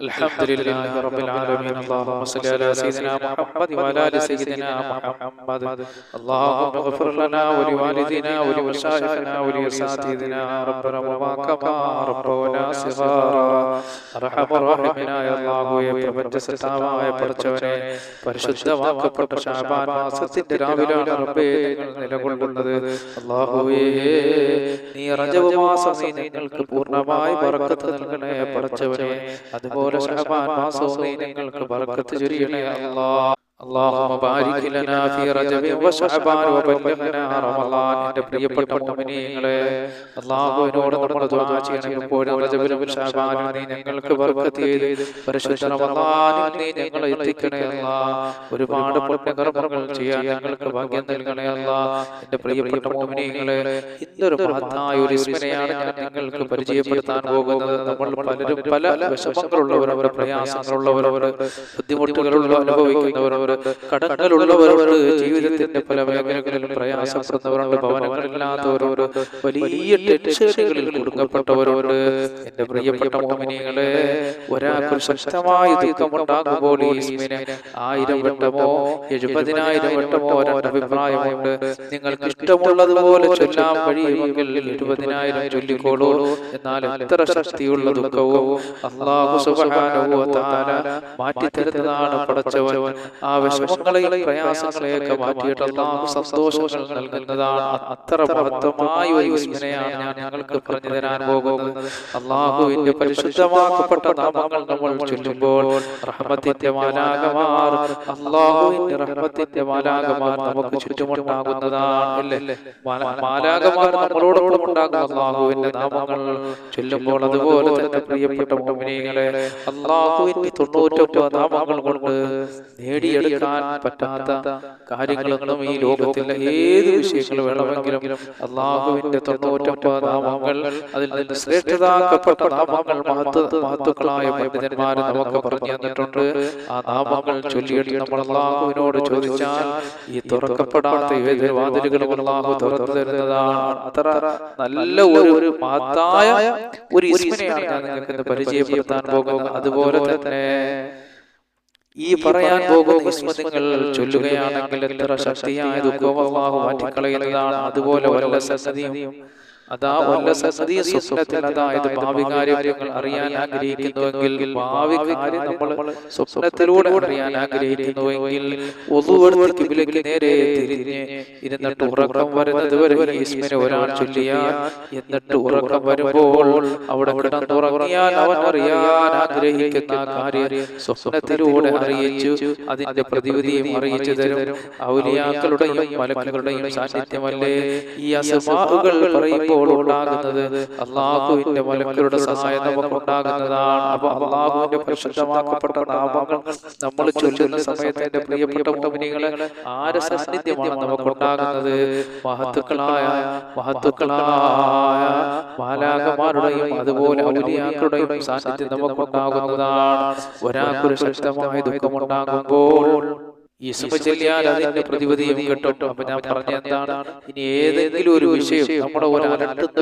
الحمد لله رب العالمين اللهم صل على سيدنا محمد وعلى ال سيدنا محمد اللهم اغفر لنا ولوالدينا ولمشايخنا ولاساتذتنا ربنا وما كما ربنا صغارا ارحم الراحمين يا الله പ്രപഞ്ച സത്താവായ പഠിച്ചവനെ പരിശുദ്ധമാക്കപ്പെട്ട ഷാബാൻ മാസത്തിന്റെ രാവിലാണ് റബ്ബേ ഞങ്ങൾ നിലകൊള്ളുന്നത് അല്ലാഹുവേ നീ റജബ് മാസം നീ ഞങ്ങൾക്ക് പൂർണ്ണമായി ബർക്കത്ത് നൽകണേ പഠിച്ചവനെ അതുപോലെ ഷഹബാൻ മാസവും നീ ഞങ്ങൾക്ക് ബർക്കത്ത് ചൊരിയണേ അല്ലാഹ് اللهم بارك لنا في رجب وشعبان وبلغنا رمضان എന്റെ പ്രിയപ്പെട്ട മുഅ്മിനീങ്ങളെ അല്ലാഹുവിനോട് നമ്മൾ ദുആ ചെയ്യണം എപ്പോഴും റജബിലും ശഅബാനും നീ ഞങ്ങൾക്ക് ബർക്കത്ത് ചെയ്ത് പരിശുദ്ധ റമളാനിൽ നീ ഞങ്ങളെ എത്തിക്കണേ അല്ലാഹ് ഒരുപാട് പുണ്യകർമ്മങ്ങൾ ചെയ്യാൻ ഞങ്ങൾക്ക് ഭാഗ്യം നൽകണേ അല്ലാഹ് എന്റെ പ്രിയപ്പെട്ട മുഅ്മിനീങ്ങളെ ഇന്നൊരു മഹത്തായ ഒരു ഇസ്മിനെയാണ് ഞാൻ നിങ്ങൾക്ക് പരിചയപ്പെടുത്താൻ പോകുന്നത് നമ്മൾ പലരും പല വിഷമങ്ങളുള്ളവരവർ പ്രയാസങ്ങളുള്ളവരവർ ബുദ്ധിമുട്ടുകളുള്ള അനുഭവിക്കുന്നവരവർ കടങ്ങളുള്ളവരോട് ജീവിതത്തിന്റെ പല മേഖലകളിലും പ്രയാസപ്പെടുന്നവരോട് ഭവനങ്ങളില്ലാത്തവരോട് വലിയ ടെൻഷനുകളിൽ കുടുങ്ങപ്പെട്ടവരോട് എന്റെ പ്രിയപ്പെട്ട മോമിനികളെ ഒരാൾക്ക് ശക്തമായ ദുഃഖമുണ്ടാകുമ്പോൾ ഈ ഇസ്മിനെ. ആയിരം വട്ടമോ എഴുപതിനായിരം വട്ടമോ ഒരഭിപ്രായമുണ്ട് നിങ്ങൾക്ക് ഇഷ്ടമുള്ളതുപോലെ ചൊല്ലാൻ കഴിയുമെങ്കിൽ എഴുപതിനായിരം ചൊല്ലിക്കോളൂ. എന്നാൽ എത്ര ശക്തിയുള്ള ദുഃഖവും അള്ളാഹു സുബ്ഹാനഹു വ തആല മാറ്റിത്തരുന്നതാണ് പടച്ചവൻ. ആ വിഷമങ്ങളെയും പ്രയാസങ്ങളെയൊക്കെ മാറ്റിയിട്ട് അള്ളാഹു സന്തോഷങ്ങൾ നൽകുന്നതാണ് അത്ര മഹത്വമായ ഒരു വിസ്മയാണ് ഞാൻ ഞങ്ങൾക്ക് പറഞ്ഞു തരാൻ പോകുന്നത്. അള്ളാഹുവിന്റെ പരിശുദ്ധമാക്കപ്പെട്ട നാമങ്ങൾ നമ്മൾ ചൊല്ലുമ്പോൾ റഹ്മത്തിന്റെ മാലാകമാർ അള്ളാഹുവിന്റെ റഹ്മത്തിന്റെ മാലാകമാർ നമുക്ക് ചുറ്റുമുണ്ടാകുന്നതാണ് മാലാകമാർ നമ്മളോടൊപ്പം ഉണ്ടാകുന്ന അള്ളാഹുവിന്റെ നാമങ്ങൾ ചൊല്ലുമ്പോൾ അതുപോലെ തന്നെ പ്രിയപ്പെട്ട മോമിനികളെ അള്ളാഹുവിന്റെ തൊണ്ണൂറ്റൊറ്റ നാമങ്ങൾ കൊണ്ട് നേടിയെടുക്കാൻ പറ്റാത്ത കാര്യങ്ങളൊന്നും ഈ ലോകത്തിലെ ഏത് വിഷയങ്ങൾ വേണമെങ്കിലും അള്ളാഹുവിന്റെ തൊണ്ണൂറ്റൊമ്പത് നാമങ്ങൾ അതിൽ നിന്ന് ശ്രേഷ്ഠതാക്കപ്പെട്ട നാമങ്ങൾ മഹത്വ മഹത്വക്കളായ പണ്ഡിതന്മാർ നമുക്ക് പറഞ്ഞു തന്നിട്ടുണ്ട്. ആ നാമങ്ങൾ ചൊല്ലിയിട്ട് നമ്മൾ അള്ളാഹുവിനോട് ചോദിച്ചാൽ ഈ തുറക്കപ്പെടാത്ത ഏത് വാതിലുകളും അള്ളാഹു തുറന്നു തരുന്നതാണ്. അത്ര നല്ല ഒരു മഹത്തായ ഒരു ഇസ്മിനെയാണ് ഞാൻ നിങ്ങൾക്ക് പരിചയപ്പെടുത്താൻ പോകുന്നത്. അതുപോലെ തന്നെ ഈ പറയാൻ പോകുന്ന ചൊല്ലുകയാണെങ്കിൽ എത്ര ശക്തിയായ ദുഃഖവും മാറ്റിക്കളയുന്നതാണ്. അതുപോലെ വല്ല സസതിയും അതാ വല്ല സ്വപ്നത്തിൽ അതായത് ഭാവി കാര്യങ്ങൾ അറിയാൻ ആഗ്രഹിക്കുന്നുവെങ്കിൽ ഭാവി കാര്യം നമ്മൾ സ്വപ്നത്തിലൂടെ അറിയാൻ ആഗ്രഹിക്കുന്നുവെങ്കിൽ ഒതുവെടുത്ത് കിബിലേക്ക് നേരെ തിരിഞ്ഞ് ഇരുന്നിട്ട് ഉറക്കം വരുന്നത് വരെ ഈ ഇസ്മിനെ ഒരാൾ ചൊല്ലിയാൽ എന്നിട്ട് ഉറക്കം വരുമ്പോൾ അവിടെ കിടന്നുറങ്ങിയാൽ അവൻ അറിയാൻ ആഗ്രഹിക്കുന്ന കാര്യം സ്വപ്നത്തിലൂടെ അറിയിച്ചു അതിന്റെ പ്രതിവിധിയും അറിയിച്ചു തരും. ഔലിയാക്കളുടെയും മലക്കുകളുടെയും സാന്നിധ്യമല്ലേ ഈ അസമാകൾ പറയുമ്പോൾ ഉണ്ടാകുന്നത് അള്ളാഹുവിന്റെ മലക്കുകളുടെ സഹായം നമുക്ക് ഉണ്ടാകുന്നതാണ് അപ്പൊ അള്ളാഹുവിന്റെ പരിശുദ്ധമാക്കപ്പെട്ട നാമങ്ങൾ നമ്മൾ ചൊല്ലുന്ന സമയത്ത് എന്റെ പ്രിയപ്പെട്ട മുമിനികളെ ആരെ സാന്നിധ്യമാണ് നമുക്ക് ഉണ്ടാകുന്നത് മഹത്തുക്കളായ മഹത്തുക്കളായ മാലാകമാരുടെയും അതുപോലെ ഔലിയാക്കളുടെയും സാന്നിധ്യം നമുക്ക് ഉണ്ടാകുന്നതാണ് ഒരാൾക്കൊരു ശക്തമായ ദുഃഖമുണ്ടാകുമ്പോൾ ഈ സുഖ ചെല്ലിയാൽ അതിന്റെ പ്രതിവിധിയും കിട്ടും. അപ്പൊ ഞാൻ പറഞ്ഞ എന്താണ്? ഇനി ഏതെങ്കിലും ഒരു വിഷയം നമ്മുടെ ഒരു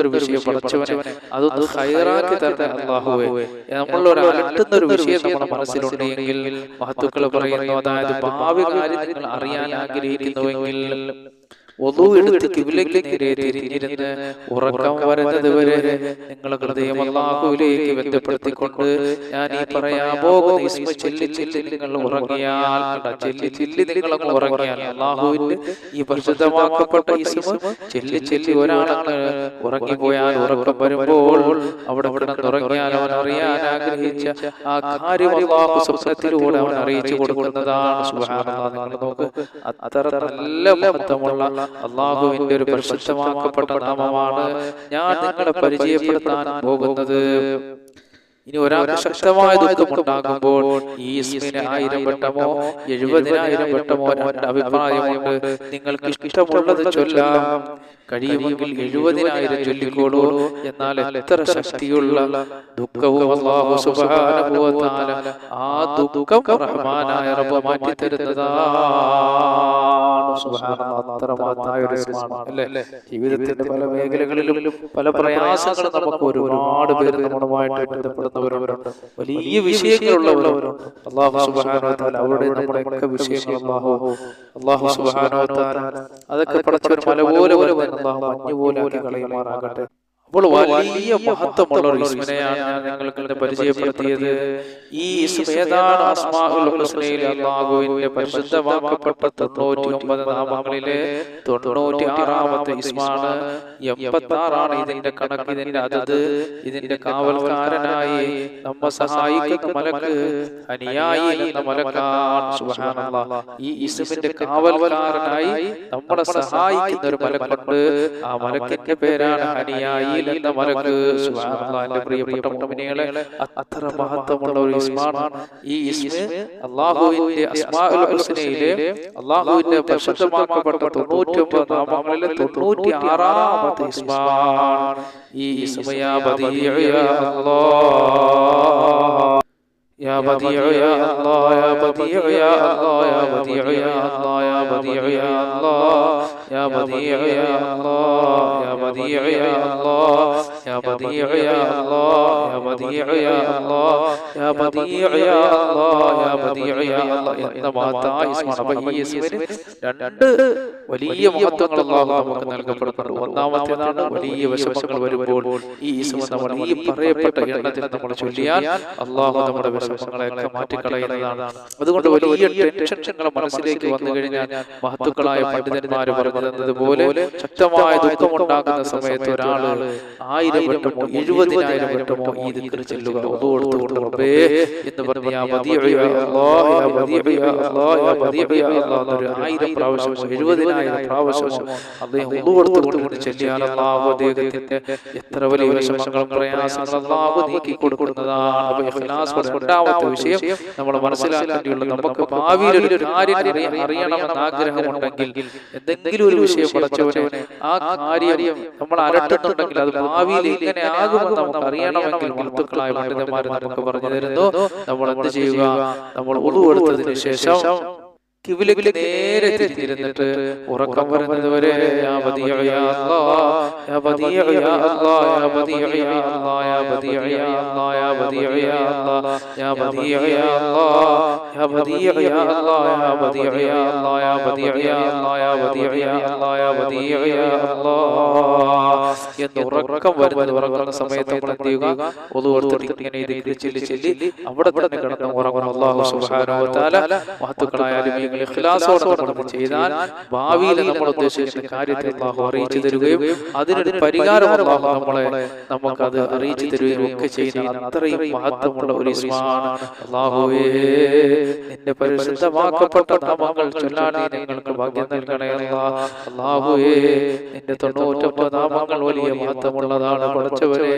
ഒരു വിഷയം പഠിച്ചവനെ അതൊന്ന് ഹൈറാക്കി തരട്ടെ അള്ളാഹുവേ നമ്മൾ ഒരു അലട്ടുന്ന ഒരു വിഷയം നമ്മുടെ മനസ്സിലുണ്ടെങ്കിൽ മഹത്തുക്കൾ പറയുന്നു. അതായത് ഭാവി കാര്യം നിങ്ങൾ അറിയാൻ ആഗ്രഹിക്കുന്നുവെങ്കിൽ ഒതു എടുത്ത് തിരിഞ്ഞിരുന്ന് ഉറക്കം വരുന്നത് വരെ നിങ്ങളെ ഹൃദയം അള്ളാഹുവിലേക്ക് ബന്ധപ്പെടുത്തിക്കൊണ്ട് ഞാൻ ഈ പറയാൻ പോകുന്ന ഇസ്മ ചെല്ലി ചെല്ലി നിങ്ങൾ ഉറങ്ങിയാൽ കണ്ടോ, ചെല്ലി ചെല്ലി നിങ്ങൾ ഉറങ്ങിയാൽ അള്ളാഹുവിന്റെ ഈ പരിശുദ്ധമാക്കപ്പെട്ട ഇസ്മ ചെല്ലി ചെല്ലി ഒരാളങ്ങ് ഉറങ്ങിപ്പോയാൽ ഉറക്കം വരുമ്പോൾ അവിടെ ഉറങ്ങിയാൽ അവൻ അറിയാൻ ആഗ്രഹിച്ച ആ കാര്യം അള്ളാഹു സ്വപ്നത്തിലൂടെ അവൻ അറിയിച്ചു കൊടുക്കുന്നതാണ്. നിങ്ങൾ നോക്ക് അത്ര നല്ല മഹത്വമുള്ള അള്ളാഹുവിന്റെ ഒരു പരിശുദ്ധമാക്കപ്പെട്ട നാമമാണ് ഞാൻ നിങ്ങളെ പരിചയപ്പെടുത്താൻ പോകുന്നത്. ഇനി ഒരാൾക്ക് ശക്തമായ ദുഃഖമുണ്ടാകുമ്പോൾ ഈ ഇസ്മിന് ആയിരം വട്ടമോ എഴുപതിനായിരം വട്ടമോ അഭിപ്രായമുണ്ട്. നിങ്ങൾക്ക് ഇഷ്ടമുള്ളത് ചൊല്ലാം. കഴിയുമെങ്കിൽ എഴുപതിനായിരം ചൊല്ലിക്കോളൂ എന്നാൽ എത്ര ശക്തിയുള്ള ദുഃഖവും വ തആല ആ ദുഃഖം റഹ്മാനായ റബ്ബ് മാറ്റി തരുന്നതാണ് അല്ലേ? ജീവിതത്തിന്റെ പല മേഖലകളിലും പല പ്രയാസങ്ങളും നമുക്ക് ഒരുപാട് പേര് നമ്മളുമായിട്ട് ബന്ധപ്പെടുന്നവരുണ്ട്. വലിയ വിഷയങ്ങളുള്ളവരുണ്ട്. അള്ളാഹു തആല അവരുടെ നമ്മുടെയൊക്കെ വിഷയങ്ങൾ അള്ളാഹു അള്ളാഹു തആല അതൊക്കെ പടച്ചൊരു മല പോലെ പോലെ അള്ളാഹു മഞ്ഞുപോലാക്കി കളയുമാറാകട്ടെ. അപ്പോൾ വലിയ മഹത്വമുള്ള ഒരു ഇസ്മിനെയാണ് പരിചയപ്പെടുത്തിയത്. ഈ ഇസ്മ അസ്മാഉൽ ഹുസ്നയിലെ അല്ലാഹുവിന്റെ പരിശുദ്ധമാക്കപ്പെട്ട തൊണ്ണൂറ്റി ഒമ്പത് നാമങ്ങളിലെ തൊണ്ണൂറ്റി ആറാമത്തെ ഇസ്മാണ്. എൺപത്തി ആറാണ് ഇതിന്റെ കണക്ക് ഇതിന്റെ അതത് ഇതിന്റെ കാവൽക്കാരനായി നമ്മെ സഹായിക്കുന്ന മലക്ക് അനുയായി എന്ന മലക്കാണ് സുബ്ഹാനല്ലാഹ്. ഈ ഇസ്മിന്റെ കാവൽക്കാരനായി നമ്മളെ സഹായിക്കുന്ന ഒരു മലക്കുണ്ട്. ആ മലക്കിന്റെ പേരാണ് അനുയായി എന്ന മലക്ക് സുബ്ഹാനല്ലാഹ് പ്രിയപ്പെട്ട മുഅ്മിനീങ്ങളെ അത്ര മഹത്വമുള്ള ഒരു ഇസ്മാണ്. ഈ ഇസ്മ അല്ലാഹുവിന്റെ അസ്മാഉൽ ഹുസ്നയിലെ അല്ലാഹുവിന്റെ പരിശുദ്ധമാക്കപ്പെട്ട 99 നാമങ്ങളിലെ 96ാമത്തെ ഇസ്മാണ്. ഈ ഇസ്മ യാ ബദീഉ യാ അല്ലാഹ്. يا بديع يا الله يا بديع يا الله يا بديع يا الله يا بديع يا الله يا بديع يا الله يا بديع يا الله يا بديع يا الله يا بديع يا الله يا بديع يا الله يا بديع يا الله എന്ന മഹത്തായ ഇസ്മാണ് അപ്പൊ ഈ ഇസ്മിന് രണ്ട് വലിയ മഹത്വങ്ങൾ അല്ലാഹു നമുക്ക് നൽകപ്പെടുന്നുണ്ട് ഒന്നാമത്തേതാണ് വലിയ വിഷമങ്ങൾ വരുമ്പോൾ ഈ ഇസ്മ നമ്മൾ ഈ പറയപ്പെട്ട എണ്ണത്തിൽ നമ്മൾ ചൊല്ലിയാൽ അള്ളാഹു നമ്മുടെ വിഷമങ്ങളെയൊക്കെ മാറ്റിക്കളയുന്നതാണ്. അതുകൊണ്ട് വലിയ ടെൻഷൻ മനസ്സിലേക്ക് വന്നു കഴിഞ്ഞാൽ മഹത്തുക്കളായ പണ്ഡിതന്മാർ പറഞ്ഞതുപോലെ പോലെ ശക്തമായ ദുഃഖമുണ്ടാകുന്ന സമയത്ത് ഒരാൾ ആയിരം വട്ടമോ എഴുപതിനായിരം വട്ടമോ ഈ ദിക്കർ ചെല്ലുക ഒതുകൊടുത്തുകൊണ്ട് അദ്ദേഹം അദ്ദേഹത്തിന്റെ എത്ര വലിയ വിഷമങ്ങളും പ്രയാസങ്ങളും നീക്കി കൊടുക്കുന്നതാണ്. രണ്ടാമത്തെ വിഷയം നമ്മൾ മനസ്സിലാക്കേണ്ടിയുള്ളത് നമുക്ക് ഭാവിയിൽ ഒരു കാര്യം അറിയ- അറിയണമെന്ന് ആഗ്രഹമുണ്ടെങ്കിൽ എന്തെങ്കിലും ഒരു വിഷയം പഠിച്ചവനെ ആ കാര്യം നമ്മൾ അലട്ടുന്നുണ്ടെങ്കിൽ അത് ഭാവിയിൽ ഇങ്ങനെ ആകുമെന്ന് നമുക്ക് അറിയണമെങ്കിൽ മഹത്തുക്കളായ പണ്ഡിതന്മാർ നമുക്ക് പറഞ്ഞു തരുന്നു. നമ്മൾ എന്ത് ചെയ്യുക? നമ്മൾ ഒതുവെടുത്തതിന് ശേഷം കിവിലേക്ക് നേരെ തിരിഞ്ഞിരുന്നിട്ട് ഉറക്കം വരുന്നത് വരെ എന്ന് ഉറക്കം വരുന്നത് ഉറങ്ങുന്ന സമയത്ത് നമ്മൾ എന്ത് ചെയ്യുക? ഒതുവെടുത്തിട്ട് അവിടെ തന്നെ നമ്മൾ ചെയ്താൽ ഭാവിയിൽ നമ്മൾ ഉദ്ദേശിക്കുന്ന കാര്യത്തെ അറിയിച്ചു തരികയും അതിനൊരു പരിഹാരം അള്ളാഹു നമ്മളെ നമുക്കത് അറിയിച്ചു തരുകയും ഒക്കെ ചെയ്യുന്ന അത്രയും മഹത്വമുള്ള ഒരു നിന്റെ പരിശുദ്ധമാക്കപ്പെട്ട നാമങ്ങൾ ചൊല്ലാൻ നിങ്ങൾക്ക് ഭാഗ്യം നൽകണേ അള്ളാഹുവേ നിന്റെ തൊണ്ണൂറ്റൊമ്പത് നാമങ്ങൾ വലിയ മഹത്വമുള്ളതാണ്. പഠിച്ചവരെ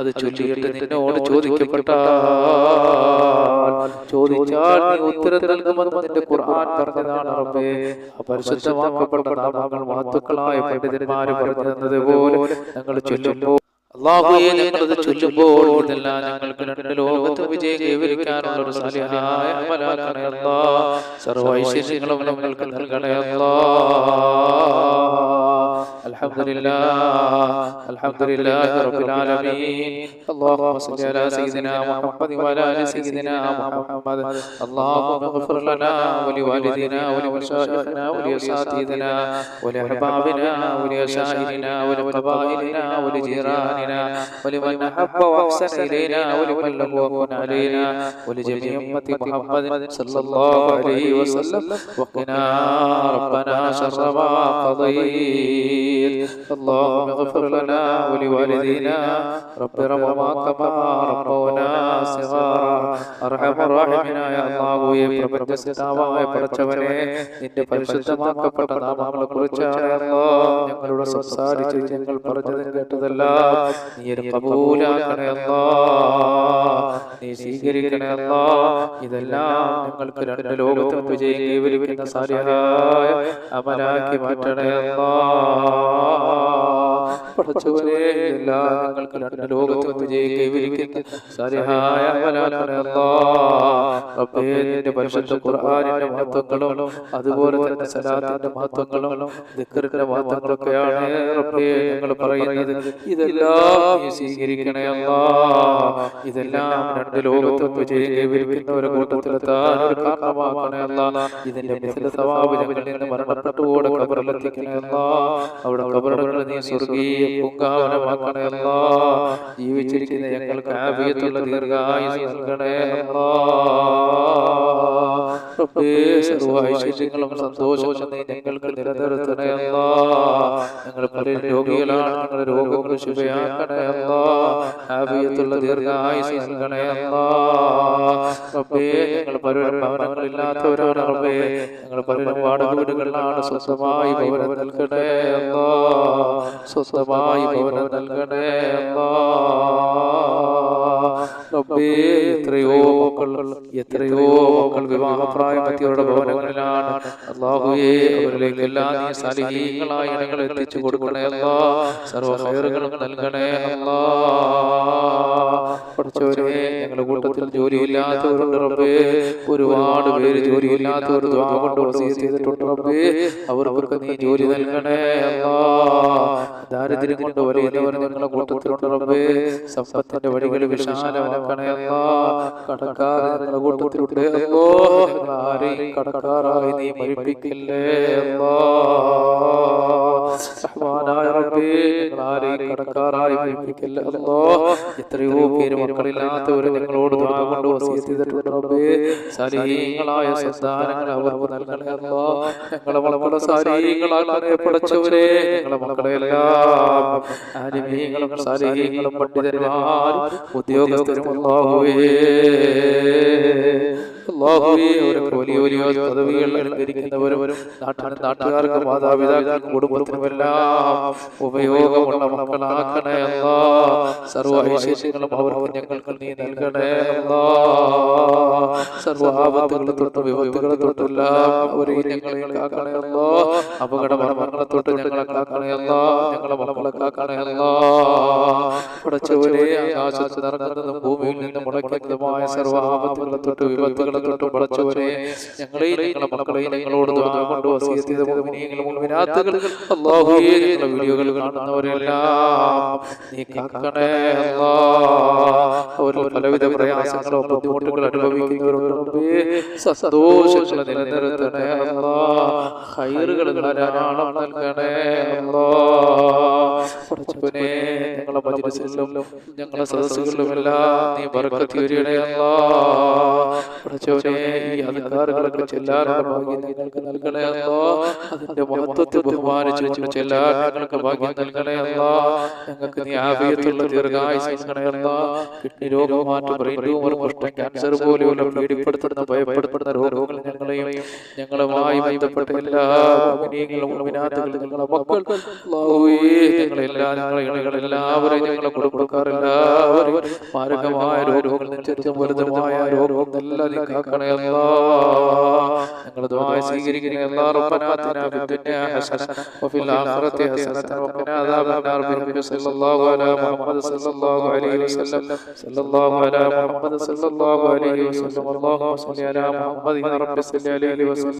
അത് ചൊല്ലിയിട്ട് നിന്നോട് ചോദിക്കപ്പെട്ട ചോദിച്ചാൽ നീ ഉത്തരം നൽകുമെന്ന് നിന്റെ ഖുർആൻ പറഞ്ഞതാണ് റബ്ബേ. ആ പരിശുദ്ധമാക്കപ്പെട്ട നാമങ്ങൾ മഹത്തുക്കളായ പണ്ഡിതന്മാര് പറഞ്ഞു തന്നതുപോലെ ഞങ്ങൾ ചൊല്ലുമ്പോൾ അള്ളാഹുയെ ഞങ്ങളത് ചൊല്ലുമ്പോൾ ഇതെല്ലാം ഞങ്ങൾക്ക് രണ്ട് ലോകത്ത് വിജയം കൈവരിക്കാനുള്ള ഒരു സലിഹായ അമലാക്കണേ അല്ലാ സർവ ഐശ്വര്യങ്ങളും ഞങ്ങൾക്ക് നൽകണേ അല്ലാ الحمد لله الحمد لله رب العالمين اللهم صل على سيدنا محمد وعلى ال سيدنا محمد اللهم اغفر لنا ولوالدينا ولمشايخنا ولاساتذتنا ولأحبابنا ولأشائرنا ولقبائلنا ولجيراننا ولمن أحب وأحسن إلينا ولمن له وكن علينا ولجميع أمة محمد صلى الله عليه وسلم وقنا ربنا شر ما قضيت المجيد اللهم اغفر لنا ولوالدينا. رب ارحمهما كما ربونا صغارا. ارحم الراحمين. يا الله ഈ പ്രപഞ്ചസിതാവായ പടച്ചവനെ നിന്റെ പരിശുദ്ധമാക്കപ്പെട്ട നാമങ്ങളെ കുറിച്ചാണല്ലോ ഞങ്ങളോട് സംസാരിച്ച് ഞങ്ങൾ പറഞ്ഞതും കേട്ടതെല്ലാം നീ കബൂലാക്കണയല്ലോ. നീ സ്വീകരിക്കണയല്ലോ. ഇതെല്ലാം ഞങ്ങൾക്ക് രണ്ട് ലോകത്തും വിജയം കൈവരിക്കുന്ന സാരിയായ അമലാക്കി മാറ്റണയല്ലോ. പടച്ചവനെ എല്ലാം ഞങ്ങൾക്ക് രണ്ട് ലോകത്തും വിജയം കൈവരിക്കുന്ന സാധ്യമായ അമലാക്കണേ റബ്ബേ നിന്റെ പരിശുദ്ധ ഖുർആനിന്റെ മഹത്വങ്ങളും അതുപോലെ തന്നെ സലാത്തിന്റെ മഹത്വങ്ങളും ദിക്കറിന്റെ മഹത്വങ്ങളൊക്കെയാണ് റബ്ബേ ഞങ്ങൾ പറയുന്നത്. ഇതെല്ലാം സ്വീകരിക്കണേ അല്ലാ. ഇതെല്ലാം രണ്ട് ലോകത്തും വിജയം കൈവരിക്കുന്ന ഒരു കൂട്ടത്തിലെത്താൻ ഒരു കാരണമാക്കണേ അല്ലാ. ഇതിന്റെ മിഥില സവാബ് ഞങ്ങളിൽ നിന്ന് മരണപ്പെട്ടുകൂടെ കബറിലെത്തിക്കണേ അല്ലാ. അവിടെ കബറുകളിൽ നീ സ്വർഗീയ പൂങ്കാവനമാക്കണേ അല്ലാ. ജീവിച്ചിരിക്കുന്ന ഞങ്ങൾക്ക് ആവിയത്തുള്ള ദീർഘായുസ് നൽകണേ അല്ലാ. ഐശ്വര്യങ്ങളും സന്തോഷവും നീ ഞങ്ങൾക്ക് നിലനിർത്തണയല്ല ഞങ്ങൾ പല രോഗികളാണ് ഞങ്ങളുടെ രോഗങ്ങൾ ശുഭയാക്കണയല്ല അല്ലാ ആവിയത്തുള്ള ദീർഘായുസ് നൽകണേ അല്ലാ റബ്ബേ ഞങ്ങൾ പലരും ഭവനങ്ങളില്ലാത്തവരാണ് റബ്ബേ. ഞങ്ങൾ പലരും വാടക വീടുകളിലാണ് സ്വസ്ഥമായി ഭവനം നൽകണേ സ്വസ്ഥമായി ഭവനം നൽകണേ അല്ലാ റബ്ബേ എത്രയോ മക്കൾ എത്രയോ മക്കൾ വിവാഹപ്രായമെത്തിയവരുടെ ഭവനങ്ങളിലാണ്. അള്ളാഹുവേ അവരിലേക്ക് എല്ലാ നീ സാലിഹീങ്ങളായ ഇണകൾ എത്തിച്ചു കൊടുക്കണേ അല്ലാ സർവ ഹൈറുകളും നൽകണേ അല്ലാ പഠിച്ചവരെ ഞങ്ങളുടെ കൂട്ടത്തിൽ ജോലിയില്ലാത്തവരുണ്ട് റബ്ബേ. ഒരുപാട് പേര് ജോലിയില്ലാത്തവർ ദ്വാ കൊണ്ട് ചെയ്തിട്ടുണ്ട് റബ്ബേ. അവർക്ക് നീ ജോലി നൽകണേ അല്ലാ ദാരിദ്ര്യം കൊണ്ട് വലിയവർ ഞങ്ങളുടെ കൂട്ടത്തിലുണ്ട് റബ്ബേ സമ്പത്തിന്റെ വഴികൾ വിശാലമാക്കണേ കടക്കാർ ഞങ്ങളുടെ കൂട്ടത്തിലുണ്ട് അല്ലോ. ആരെയും കടക്കാറായി നീ മരിപ്പിക്കില്ലേ അല്ലാ. എത്രയോ പേര് മക്കളില്ലാത്തവർ ഞങ്ങളോട് ദുആ കൊണ്ട് വസീയത്ത് റബ്ബേ. സന്താനങ്ങൾ അവർക്ക് നൽകണേ ഞങ്ങളെ വളരെ സാരീങ്ങളാക്കണേ പടച്ചവരെ ഞങ്ങളെ മക്കളെ എല്ലാം ആലിമീങ്ങളും സാരീങ്ങളും പണ്ഡിതന്മാരും അല്ലാഹുവേ. വലിയ വലിയ പദവികൾ അലങ്കരിക്കുന്നവരും നാട്ടിലെ നാട്ടുകാർക്ക് മാതാപിതാക്കൾക്കും കുടുംബത്തിനുമെല്ലാം ഉപയോഗമുള്ള മക്കളാക്കണേ അല്ലാ. സർവ ഐശ്വര്യങ്ങളും അവർക്ക് ഞങ്ങൾക്ക് നീ നൽകണേ അല്ലാ. സർവ ആപത്തുകളെ തൊട്ട് വിപത്തുകളെ തൊട്ടെല്ലാം അവരെ ഞങ്ങളെ കാക്കണേ അല്ലാ. അപകട മരണങ്ങളെ തൊട്ട് ഞങ്ങളെ കാക്കണേ അല്ലാ. ഞങ്ങളെ മക്കളെ കാക്കണേ അല്ലാ. പടച്ചവരെ ആകാശത്ത് നിറങ്ങുന്നതും ഭൂമിയിൽ നിന്ന് മുടക്കുന്നതുമായ സർവ ആപത്തുകളെ തൊട്ട് ഞങ്ങളെയും ഞങ്ങളെ മക്കളെയും നിങ്ങളോട് കൊണ്ട് ഞങ്ങളുടെ വീഡിയോകൾ കാണുന്നവരെല്ലാം നീ കാക്കണേ അവരിൽ പലവിധ എല്ലാം നീ ഈ അധികാരങ്ങളൊക്കെ ചെല്ലാനുള്ള ഭാഗ്യം ഞങ്ങൾക്ക് നൽകണേ അല്ലാ അതിന്റെ മഹത്വത്തെ ബഹുമാനിച്ചുകൊണ്ട് ചെല്ലാൻ ഞങ്ങൾക്ക് ഭാഗ്യം നൽകണേ അല്ലാ ഞങ്ങൾക്ക് നീ ആവിയത്തുള്ള ദീർഘായുസ് നൽകണേ അല്ലാ കിഡ്നി രോഗം മാറ്റം ബ്രെയിൻ ട്യൂമർ കുഷ്ഠം ക്യാൻസർ പോലെയുള്ള പേടിപ്പെടുത്തുന്ന ഭയപ്പെടുത്തുന്ന രോഗങ്ങൾ ഞങ്ങളെയും ഞങ്ങളുമായി ബന്ധപ്പെട്ട എല്ലാ ഞങ്ങളുടെ മക്കൾ ഞങ്ങളെല്ലാ ഞങ്ങളെ എല്ലാവരെയും മാരകമായ രോഗങ്ങൾ ചെറുതും വലുതുമായ രോഗം എല്ലാം നീ കാക്കണേ അല്ലാ ഞങ്ങളുടെ ദുആ സ്വീകരിക്കണേ അല്ലാ റബ്ബനാ ആതിനാ ഫിദ്ദുനിയ ഹസന. വഫിൽ ആഖിറതി ഹസനത വഖിനാ അദാബന്നാർ ബിറബ്ബി സല്ലല്ലാഹു അലാ മുഹമ്മദ് സല്ലല്ലാഹു അലൈഹി വസല്ലം. സല്ലല്ലാഹു അലാ മുഹമ്മദ് സല്ലല്ലാഹു അലൈഹി വസല്ലം. അല്ലാഹുമ്മ സ്വല്ലി അലാ മുഹമ്മദ് റബ്ബി സല്ലി അലൈഹി വസല്ലം.